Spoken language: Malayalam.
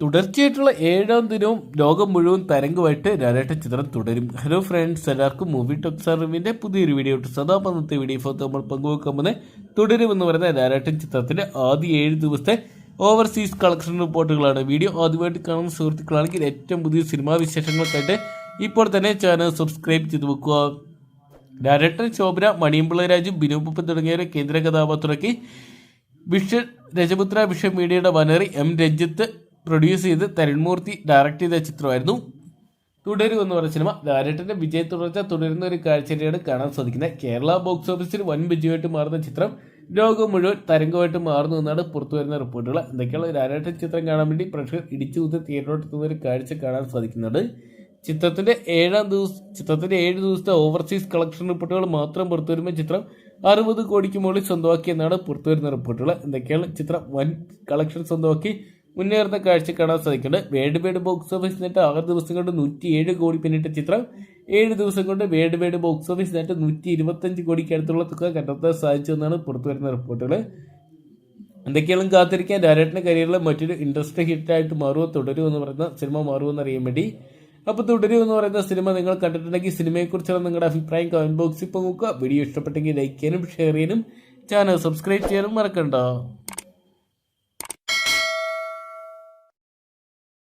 തുടർച്ചയായിട്ടുള്ള ഏഴാം ദിനവും ലോകം മുഴുവൻ തരംഗമായിട്ട് ലാലേട്ട ചിത്രം തുടരും. ഹലോ ഫ്രണ്ട്സ് എല്ലാവർക്കും മൂവി ടോക്ക് സർവിന്റെ പുതിയൊരു വീഡിയോ സദാ പന്നത്തെ വീഡിയോ ഫോട്ടോ നമ്മൾ പങ്കുവെക്കാൻ പോകുന്നത് തുടരുമെന്ന് പറയുന്ന ലാലേട്ടൻ ചിത്രത്തിന്റെ ആദ്യ ഏഴ് ദിവസത്തെ ഓവർസീസ് കളക്ഷൻ റിപ്പോർട്ടുകളാണ് വീഡിയോ ആദ്യമായിട്ട് കാണുന്ന സുഹൃത്തുക്കളാണെങ്കിൽ ഏറ്റവും പുതിയ സിനിമാ വിശേഷങ്ങൾക്കായിട്ട് ഇപ്പോൾ തന്നെ ചാനൽ സബ്സ്ക്രൈബ് ചെയ്ത് വെക്കുക. ഡയറക്ടർ ശോഭന മണിയമ്പിള്ള രാജു ബിനു തുടങ്ങിയവരെ കേന്ദ്ര കഥാപാത്രമാക്കി വിഷ രജപുത്ര വിഷ മീഡിയയുടെ വനറി എം രഞ്ജിത്ത് പ്രൊഡ്യൂസ് ചെയ്ത് തരുൺമൂർത്തി ഡയറക്റ്റ് ചെയ്ത ചിത്രമായിരുന്നു. തുടരും എന്ന് പറഞ്ഞ സിനിമ ലാലേട്ടന്റെ വിജയ തുടർച്ച തുടരുന്ന ഒരു കാഴ്ചയാണ് കാണാൻ സാധിക്കുന്നത്. കേരള ബോക്സ് ഓഫീസിൽ വൻ വിജയമായിട്ട് മാറുന്ന ചിത്രം ലോകം മുഴുവൻ തരംഗമായിട്ട് മാറുന്നു എന്നാണ് പുറത്തു വരുന്ന റിപ്പോർട്ടുകൾ. എന്തൊക്കെയുള്ള ലാലേട്ടൻ ചിത്രം കാണാൻ വേണ്ടി പ്രേക്ഷകർ ഇടിച്ചു കുത്തി തിയേറ്ററിലോട്ടെത്തുന്ന ഒരു കാഴ്ച കാണാൻ സാധിക്കുന്നുണ്ട് ചിത്രത്തിന്റെ ഏഴാം ദിവസം ചിത്രത്തിന്റെ ഏഴ് ദിവസത്തെ ഓവർസീസ് കളക്ഷൻ റിപ്പോർട്ടുകൾ മാത്രം പുറത്തു വരുമ്പോൾ ചിത്രം അറുപത് കോടിക്ക് മുകളിൽ സ്വന്തമാക്കിയെന്നാണ് പുറത്തു വരുന്ന റിപ്പോർട്ടുകൾ. എന്തൊക്കെയാണ് ചിത്രം വൻ കളക്ഷൻ സ്വന്തമാക്കി? മുന്നേറുന്ന കാഴ്ച കാണാൻ സാധിക്കുന്നുണ്ട്. വേൾഡ് വൈഡ് ബോക്സ് ഓഫീസ് നേട്ട് ആറ് ദിവസം കൊണ്ട് നൂറ്റി ഏഴ് കോടി പിന്നിട്ട ചിത്രം. ഏഴ് ദിവസം കൊണ്ട് വേൾഡ് വൈഡ് ബോക്സ് ഓഫീസ് നേട്ട് നൂറ്റി ഇരുപത്തഞ്ച് കോടിക്ക് അടുത്തുള്ള തുക കണ്ടെത്താൻ സാധിച്ചു എന്നാണ് പുറത്തു വരുന്ന റിപ്പോർട്ടുകൾ. എന്തൊക്കെയാണ് കാത്തിരിക്കാൻ ഡയറക്ടറിന്റെ കരിയറിലെ മറ്റൊരു ഇൻട്രസ്റ്റിംഗ് ഹിറ്റായിട്ട് മാറുമോ തുടരുമോ എന്ന് പറയുന്ന സിനിമ മാറുമെന്ന് അറിയാൻ വേണ്ടി. അപ്പോൾ തുടരും എന്ന് പറയുന്ന സിനിമ നിങ്ങൾ കണ്ടിട്ടുണ്ടെങ്കിൽ സിനിമയെക്കുറിച്ചുള്ള നിങ്ങളുടെ അഭിപ്രായം കമന്റ് ബോക്സിൽ പങ്കുവെക്കുക. വീഡിയോ ഇഷ്ടപ്പെട്ടെങ്കിൽ ലൈക്ക് ചെയ്യാനും ഷെയർ ചെയ്യാനും ചാനൽ സബ്സ്ക്രൈബ് ചെയ്യാനും മറക്കണ്ട.